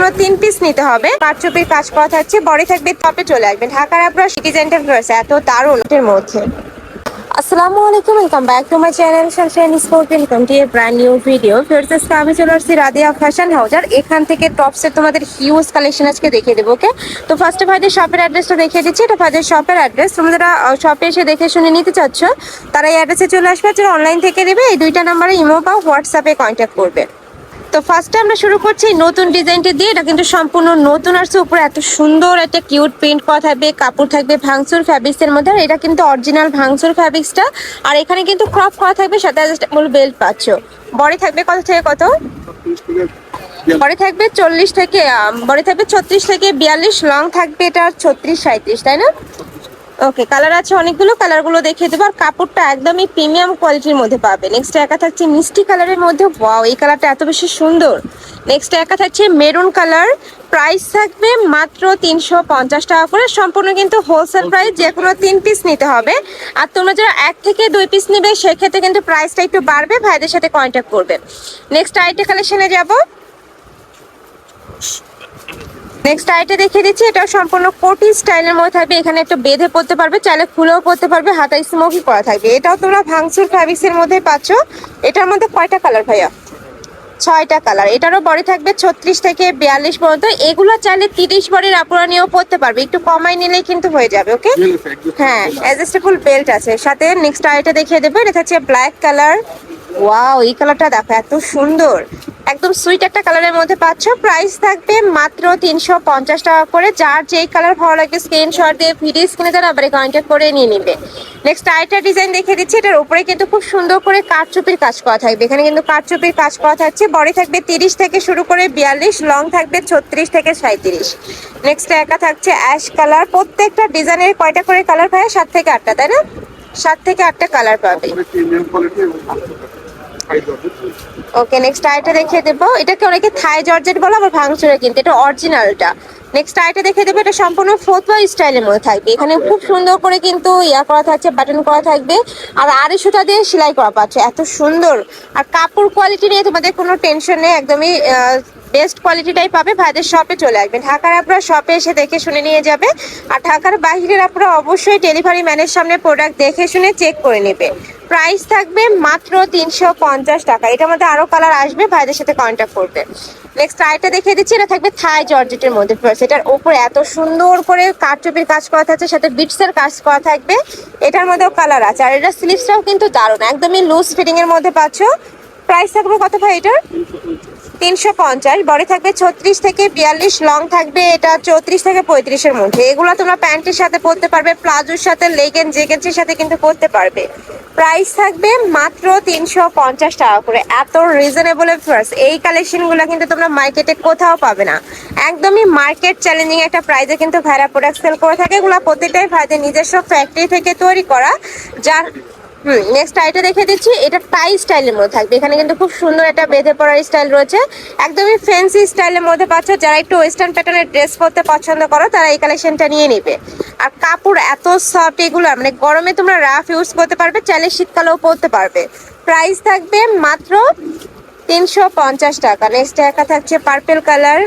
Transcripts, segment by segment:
কোনো তিন পিস নিতে হবে। পাঁচ কারচুপির কাজ করা থাকছে বডি থাকবে টপে চলে আসবে ঢাকার আপনার সিটি সেন্টার রয়েছে এত দারুণ এর মধ্যে। আসসালামু আলাইকুম চ্যানেল এ নিউ ভিডিও আমি রাদিয়া ফ্যাশন হাউস আর এখান থেকে টপসের তোমাদের হিউজ কালেকশন আজকে দেখিয়ে দেবো ওকে তো শপের অ্যাড্রেসটা দিচ্ছি। এটা শপের অ্যাড্রেস শপে এসে দেখে শুনে নিতে তারা এই অ্যাড্রেসে চলে আসবে। অনলাইন থেকে নেবে, এই দুইটা নাম্বারে ইমো বা হোয়াটসঅ্যাপে কন্ট্যাক্ট করবে। তো ফার্স্টে আমরা শুরু করছি নতুন ডিজাইনটি দিয়ে। এটা কিন্তু সম্পূর্ণ নতুন আসছে। উপরে এত সুন্দর, একটা কিউট প্রিন্ট করা থাকবে, কাপড় থাকবে, ভাঙচুর ফ্যাব্রিক্সের মধ্যে। এটা কিন্তু অরিজিনাল ভাঙচুর ফ্যাব্রিক্সটা আর এখানে কিন্তু ক্রপ করা থাকবে, সাথে বেল্ট পাচ্ছ। বডি থাকবে কত থেকে কত? বডি থাকবে চল্লিশ থেকে বডি থাকবে ছত্রিশ থেকে বিয়াল্লিশ লং থাকবে এটা ছত্রিশ সাঁত্রিশ তাই না? ওকে কালার আছে অনেকগুলো কালারগুলো দেখিয়ে দেবো। আর কাপড়টা একদমই প্রিমিয়াম কোয়ালিটির মধ্যে পাবে। নেক্সট একা থাকছে মিষ্টি কালারের মধ্যে। ওয়াও এই কালারটা এত বেশি সুন্দর। নেক্সট একা থাকছে মেরুন কালার প্রাইস থাকবে মাত্র তিনশো পঞ্চাশ টাকা করে। সম্পূর্ণ কিন্তু হোলসেল প্রাইস যে কোনো তিন পিস নিতে হবে। আর তোমরা যারা এক থেকে দুই পিস নেবে সেক্ষেত্রে কিন্তু প্রাইসটা একটু বাড়বে। ভাইদের সাথে কন্ট্যাক্ট করবে। নেক্সট আইটে কালেকশনে যাব। নেক্সট আইটে দেখিয়ে দিচ্ছি এটা সম্পূর্ণ কোটি স্টাইলের মধ্যে থাকবে। এখানে একটু বেঁধে পড়তে পারবে চাইলে খুলেও পড়তে পারবে হাতায় স্মোকি করা থাকবে। এটাও তোমরা ভাঙচুর ফ্যাব্রিক্সের মধ্যে পাচ্ছ। এটার মধ্যে কয়টা কালার ভাইয়া? ছয়টা কালার এটারও বডি থাকবে ছত্রিশ থেকে বিয়াল্লিশ পর্যন্ত। এগুলো চাইলে তিরিশ বডির আপুরা নিয়েও পড়তে পারবে। একটু কমাই নিলেই কিন্তু হয়ে যাবে ওকে হ্যাঁ অ্যাডজাস্টেবল বেল্ট আছে। সাথে নেক্সট আইটা দেখিয়ে দেবো এটা হচ্ছে ব্ল্যাক কালার ওয়াও এই কালারটা দেখো, এত সুন্দর। একদম সুইট একটা কালারের মধ্যে পাচ্ছ। প্রাইস থাকবে মাত্র তিনশো পঞ্চাশ টাকা করে। যার যেই কালার ভালো লাগবে স্ক্রিনশট দিয়ে ভিডিও স্ক্রিনে তারা আবার কন্ট্যাক্ট করে নিয়ে নিবে। নেক্সট আরেকটা ডিজাইন দেখিয়ে দিচ্ছি। এটার উপরে কিন্তু খুব সুন্দর করে কাঠচুপির কাজ করা থাকবে। এখানে কিন্তু কাঠচুপির কাজ করা থাকছে। বডি থাকবে তিরিশ থেকে শুরু করে বিয়াল্লিশ লং থাকবে ছত্রিশ থেকে সাঁত্রিশ নেক্সট একা থাকছে অ্যাশ কালার প্রত্যেকটা ডিজাইনের কয়টা করে কালার পায় সাত থেকে আটটা, তাই না? সাত থেকে আটটা কালার পাবে। ওকে নেক্সট আইটা দেখিয়ে দেবো। এটাকে অনেকে থাই জর্জেট বলে আবার ভাঙচুরে কিন্তু। এটা অরিজিনালটা নেক্সট আইটা দেখিয়ে দেবো এটা সম্পূর্ণ ওয়াই স্টাইলের মধ্যে থাকবে। এখানে খুব সুন্দর করে কিন্তু ইয়া করা থাকছে বাটন করা থাকবে। আর আড়াই সুতা দিয়ে সেলাই করা পাচ্ছে। এত সুন্দর। আর কাপড় কোয়ালিটি নিয়ে তোমাদের কোনো টেনশন নেই একদমই বেস্ট কোয়ালিটিটাই পাবে। ভাইদের শপে চলে আসবে। ঢাকার আপনারা শপে এসে দেখে শুনে নিয়ে যাবে। আর ঢাকার বাইরের আপনারা অবশ্যই ডেলিভারি ম্যানের সামনে প্রোডাক্ট দেখে শুনে চেক করে নেবে। প্রাইস থাকবে মাত্র তিনশো পঞ্চাশ টাকা। এটার মধ্যে আরও কালার আসবে, ভাইদের সাথে কন্ট্যাক্ট করবে। নেক্সট আইটা দেখিয়ে দিচ্ছি, এটা থাকবে থাই জর্জেটের মধ্যে এটার উপরে এত সুন্দর করে কারচুপির কাজ করা থাকছে, সাথে বিটসের কাজ করা থাকবে। এটার মধ্যেও কালার আছে, আর এটার স্লিভসটাও কিন্তু দারুণ, একদমই লুজ ফিটিং এর মধ্যে পাচ্ছ। প্রাইস থাকবে কত ভাই এটার? তিনশো পঞ্চাশ, বডি থাকবে ছত্রিশ থেকে বিয়াল্লিশ লং থাকবে এটা চৌত্রিশ থেকে পঁয়ত্রিশের মধ্যে। এগুলো তোমরা প্যান্টের সাথে পরতে পারবে, প্লাজোর সাথে, লেগেন জেগেন্সের সাথে কিন্তু পরতে পারবে। প্রাইস থাকবে মাত্র তিনশো পঞ্চাশ টাকা করে। এত রিজনেবল ফার্স্ট এই কালেকশনগুলো কিন্তু তোমরা মার্কেটে কোথাও পাবে না। একদমই মার্কেট চ্যালেঞ্জিং একটা প্রাইসে কিন্তু ভ্যারা প্রোডাক্ট সেল করে থাকে। এগুলো প্রত্যেকটাই ভাইদের নিজস্ব ফ্যাক্টরি থেকে তৈরি করা। যার হুম নেক্সট আইটা দেখে দিচ্ছি। এটা টাই স্টাইলের মধ্যে থাকবে। এখানে কিন্তু খুব সুন্দর একটা বেঁধে পড়ার স্টাইল রয়েছে। একদমই ফ্যান্সি স্টাইলের মধ্যে পাচ্ছ। যারা একটু ওয়েস্টার্ন প্যাটার্নের ড্রেস পরতে পছন্দ করো, তারা এই কালেকশনটা নিয়ে নেবে। আর কাপড় এত সফট এগুলো মানে গরমে তোমরা রাফ ইউজ করতে পারবে, চাইলে শীতকালেও পরতে পারবে। প্রাইস থাকবে মাত্র তিনশো পঞ্চাশ টাকা। নেক্সট একা থাকছে পার্পেল কালার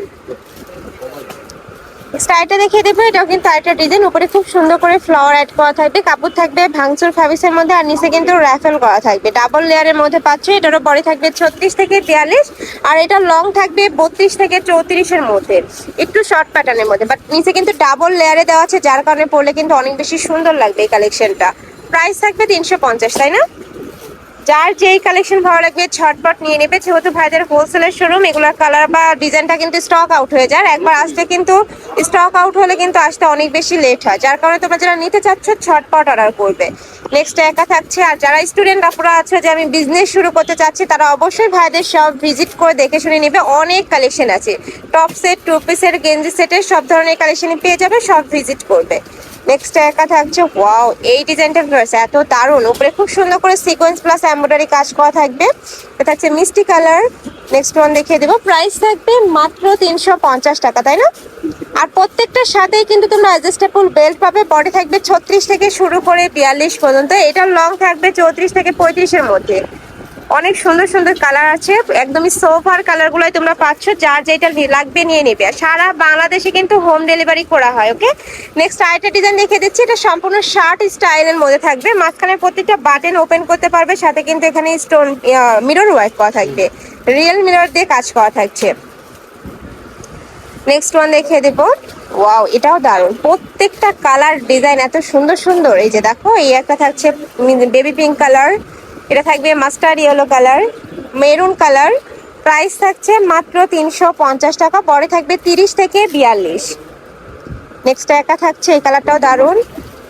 স্টাইলটা দেখিয়ে দেবো, এটাও কিন্তু আরেকটা ডিজাইন উপরে খুব সুন্দর করে ফ্লাওয়ার অ্যাড করা থাকবে, কাপড় থাকবে, ভাঙচুর ফ্যাব্রিক্সের মধ্যে, আর নিচে কিন্তু র্যাফেল করা থাকবে। ডাবল লেয়ারের মধ্যে পাচ্ছ এটারও বডি থাকবে ছত্রিশ থেকে বিয়াল্লিশ, আর এটা লং থাকবে বত্রিশ থেকে চৌত্রিশের মধ্যে, একটু শর্ট প্যাটার্নের মধ্যে বাট নিচে কিন্তু ডাবল লেয়ারে দেওয়া আছে, যার কারণে পরলে কিন্তু অনেক বেশি সুন্দর লাগবে এই কালেকশনটা প্রাইস থাকবে তিনশো পঞ্চাশ, তাই না? যার যেই কালেকশন ভালো লাগবে, ছটপট নিয়ে নেবে। যেহেতু ভাইদের হোলসেলের শোরুম এগুলোর কালার বা ডিজাইনটা কিন্তু স্টক আউট হয়ে যায়। একবার আসতে কিন্তু স্টক আউট হলে কিন্তু আসতে অনেক বেশি লেট হয়। যার কারণে তোমরা যারা নিতে চাচ্ছ, ছটপট অর্ডার করবে। নেক্সট একা থাকছে। আর যারা স্টুডেন্ট আপনারা আছে, যে আমি বিজনেস শুরু করতে চাচ্ছি, তারা অবশ্যই ভাইদের সব ভিজিট করে দেখে শুনে নেবে। অনেক কালেকশন আছে। টপ সেট টু পিসের গেঞ্জি সেটের সব ধরনের কালেকশনই পেয়ে যাবে সব ভিজিট করবে। নেক্সট একা থাকছে ওয়াও এই ডিজাইনটা রয়েছে এত দারুণ। উপরে খুব সুন্দর করে সিকোয়েন্স প্লাস এমব্রয়ডারি কাজ করা থাকবে। থাকছে মিষ্টি কালার নেক্সট ওয়ান দেখিয়ে দেবো। প্রাইস থাকবে মাত্র তিনশো পঞ্চাশ টাকা, তাই না? আর প্রত্যেকটার সাথেই কিন্তু তোমরা অ্যাডজাস্টেবল বেল্ট পাবে। বডি থাকবে ছত্রিশ থেকে শুরু করে বিয়াল্লিশ পর্যন্ত। এটা লং থাকবে চৌত্রিশ থেকে পঁয়ত্রিশের মধ্যে। অনেক সুন্দর সুন্দর কালার আছে। একদমই সোফার কালার গুলোই তোমরা পাচ্ছ, যার যেটা লাগবে নিয়ে নেবে। আর সারা বাংলাদেশে কিন্তু হোম ডেলিভারি করা হয় ওকে নেক্সট আরেকটা ডিজাইন দেখিয়ে দিচ্ছি, এটা সম্পূর্ণ শার্ট স্টাইলের মধ্যে থাকবে। মাঝখানে প্রত্যেকটা বাটন ওপেন করতে পারবে, সাথে কিন্তু এখানে স্টোন মিরর ওয়ার্ক করা থাকবে। রিয়েল মিরর দিয়ে কাজ করা থাকছে। নেক্সট ওয়ান দেখিয়ে দেব। ওয়াও এটাও দারুণ। প্রত্যেকটা কালার ডিজাইন এত সুন্দর সুন্দর। এই যে দেখো, এই একটা থাকছে বেবি পিঙ্ক কালার এটা থাকবে mustard yellow colour, maroon colour, price থাকছে মাত্র তিনশো পঞ্চাশ টাকা, পরে থাকবে তিরিশ থেকে বিয়াল্লিশ। নেক্সট একা থাকছে, এই কালারটাও দারুণ।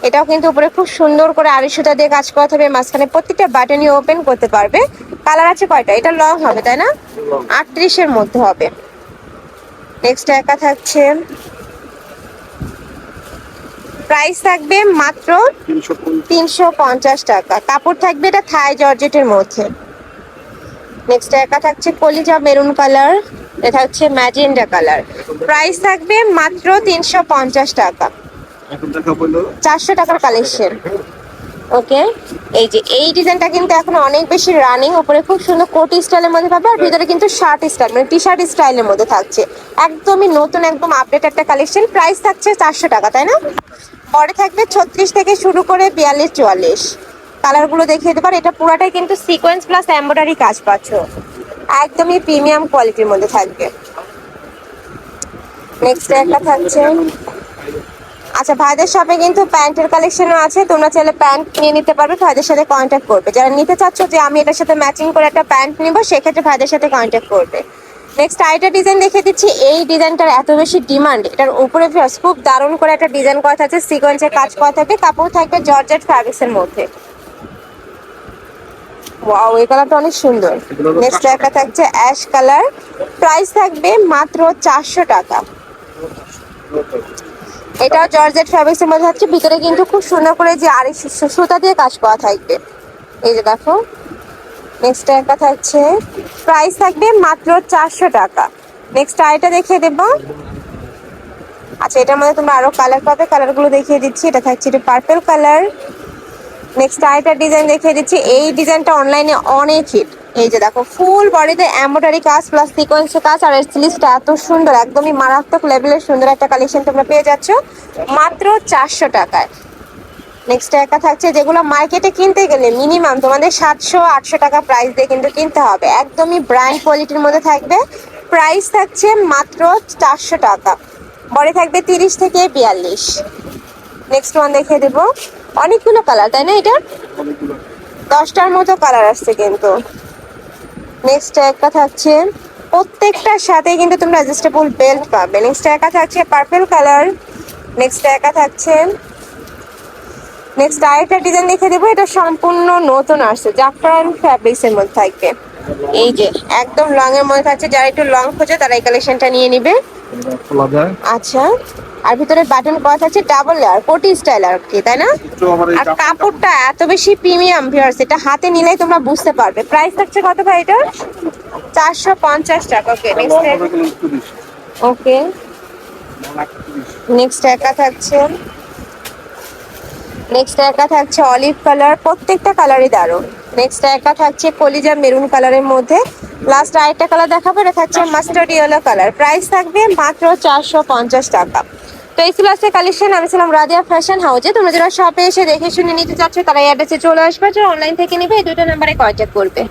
এটাও কিন্তু উপরে খুব সুন্দর করে আড়ি সুতা দিয়ে কাজ করা হবে, মাঝখানে প্রত্যেকটা বাটনই ওপেন করতে পারবে। কালার আছে কয়টা? এটা লং হবে, তাই না? আটত্রিশের মধ্যে হবে। নেক্সট একা থাকছে প্রাইস থাকবে মাত্র তিনশো পঞ্চাশ টাকা। কাপড় থাকবে এটা থাই জর্জেটের মধ্যে। নেক্সট একা থাকছে কলিজা মেরুন কালার এটা হচ্ছে ম্যাজেন্ডা কালার। প্রাইস থাকবে মাত্র তিনশো পঞ্চাশ টাকা। চারশো টাকার কালেকশন ওকে? এই যে এই ডিজাইনটা কিন্তু এখন অনেক বেশি রানিং উপরে খুব সুন্দর কোটি স্টাইলের মধ্যে পাবে আর ভিতরে কিন্তু শার্ট স্টাইল মানে টি শার্ট স্টাইলের মধ্যে থাকছে। একদমই নতুন একদম আপডেট একটা কালেকশন প্রাইস থাকছে চারশো টাকা তাই না? পরে থাকবে ছত্রিশ থেকে শুরু করে বিয়াল্লিশ চুয়াল্লিশ। কালারগুলো দেখিয়ে দিতে পার এটা পুরাটাই কিন্তু সিকোয়েন্স প্লাস এমব্রয়ডারি কাজ পাচ্ছ। একদমই প্রিমিয়াম কোয়ালিটির মধ্যে থাকবে। নেক্সট একটা থাকছে আচ্ছা ভাইদের শপে কিন্তু প্যান্টের কালেকশনও আছে। তোমরা চাইলে প্যান্ট নিয়ে নিতে পারবে, ভাইদের সাথে কন্ট্যাক্ট করবে। যারা নিতে চাচ্ছ যে আমি এটার সাথে ম্যাচিং করে একটা প্যান্ট নিব, সেক্ষেত্রে ভাইদের সাথে কন্ট্যাক্ট করবে। নেক্সট আরেকটা ডিজাইন দেখে দিচ্ছি। এই ডিজাইনটার এত বেশি ডিমান্ড এটার উপরে খুব দারুণ করে একটা ডিজাইন করা থাকছে সিকোয়েন্সের কাজ করা থাকবে কাপড় থাকবে জর্জেট ফ্যাব্রিক্সের মধ্যে। ওয়াও এই কালারটা অনেক সুন্দর। নেক্সট একটা থাকছে অ্যাশ কালার প্রাইস থাকবে মাত্র চারশো টাকা। এটাও জর্জেট ফ্যাব্রিক্সের মধ্যে হচ্ছে। ভিতরে কিন্তু খুব সুন্দর করে যে সু- সুতা দিয়ে কাজ করা থাকবে। এই যে দেখো নেক্সট একটা থাকছে। প্রাইস থাকবে মাত্র চারশো টাকা। নেক্সট আইটা দেখিয়ে দেব। আচ্ছা এটার মধ্যে তোমরা আরও কালার পাবে। কালারগুলো দেখিয়ে দিচ্ছি। এটা থাকছে এটা পার্পল কালার নেক্সট আরেকটা ডিজাইন দেখিয়ে দিচ্ছি। এই ডিজাইনটা অনলাইনে অনেক হিট এই যে দেখো ফুল বডিতে এমব্রয়ডারি কাজ প্লাস সিকোয়েন্সের কাজ আর স্লিভসটা এত সুন্দর একদমই মারাত্মক লেভেলের সুন্দর একটা কালেকশন তোমরা পেয়ে যাচ্ছ। মাত্র চারশো টাকায়। নেক্সট একটা থাকছে যেগুলো মার্কেটে কিনতে গেলে মিনিমাম তোমাদের সাতশো আটশো টাকা প্রাইস দিয়ে কিন্তু কিনতে হবে। একদমই ব্র্যান্ড কোয়ালিটির মধ্যে থাকবে। প্রাইস থাকছে মাত্র চারশো টাকা। বডি থাকবে তিরিশ থেকে বিয়াল্লিশ। নেক্সট ওয়ান দেখিয়ে দেবো। অনেকগুলো কালার তাই না অনেকগুলো। দশটার মতো কালার আসছে কিন্তু। নেক্সট একটা থাকছে প্রত্যেকটার সাথে কিন্তু তোমরা অ্যাডজাস্টেবল বেল্ট পাবে। নেক্সট একা থাকছে পার্পল কালার নেক্সট একা থাকছে নেক্সট আরেকটা ডিজাইন দেখে দেবো এটা সম্পূর্ণ নতুন আসছে জাফরান ফ্যাব্রিক্স এর মধ্যে থাকবে। এই যে একদম লং এর মধ্যে থাকছে যারা একটু লং খোঁজে তারা এই কালেকশনটা নিয়ে নিবে। আচ্ছা। আর ভিতরে বাটন করা থাকছে ডাবল লেয়ার কোটি স্টাইল আর কি তাই না? আর কাপড়টা- এত বেশি প্রিমিয়াম ভিউয়ার্স এটা হাতে নিলেই তোমরা বুঝতে পারবে। প্রাইস থাকছে কত ভাই এটা? চারশো পঞ্চাশ টাকা ওকে। ওকে। নেক্সট একা থাকছে। নেক্সট একা থাকছে অলিভ কালার প্রত্যেকটা কালারই দারুণ। নেক্সট একা থাকছে কলিজা মেরুন কালারের মধ্যে। লাস্ট আরেকটা কালার দেখাবো এটা থাকছে মাস্টার্ড ইয়েলো কালার প্রাইস থাকবে মাত্র চারশো পঞ্চাশ টাকা। তো এই ছিল আজকে কালেকশন আমি ছিলাম রাদিয়া ফ্যাশন হাউজে তোমরা যারা শপে এসে দেখে শুনে নিতে চাচ্ছ, তারা এই অ্যাড্রেসে চলে আসবে যারা অনলাইন থেকে নিবে, এই দুটো নাম্বারে কন্ট্যাক্ট করবে।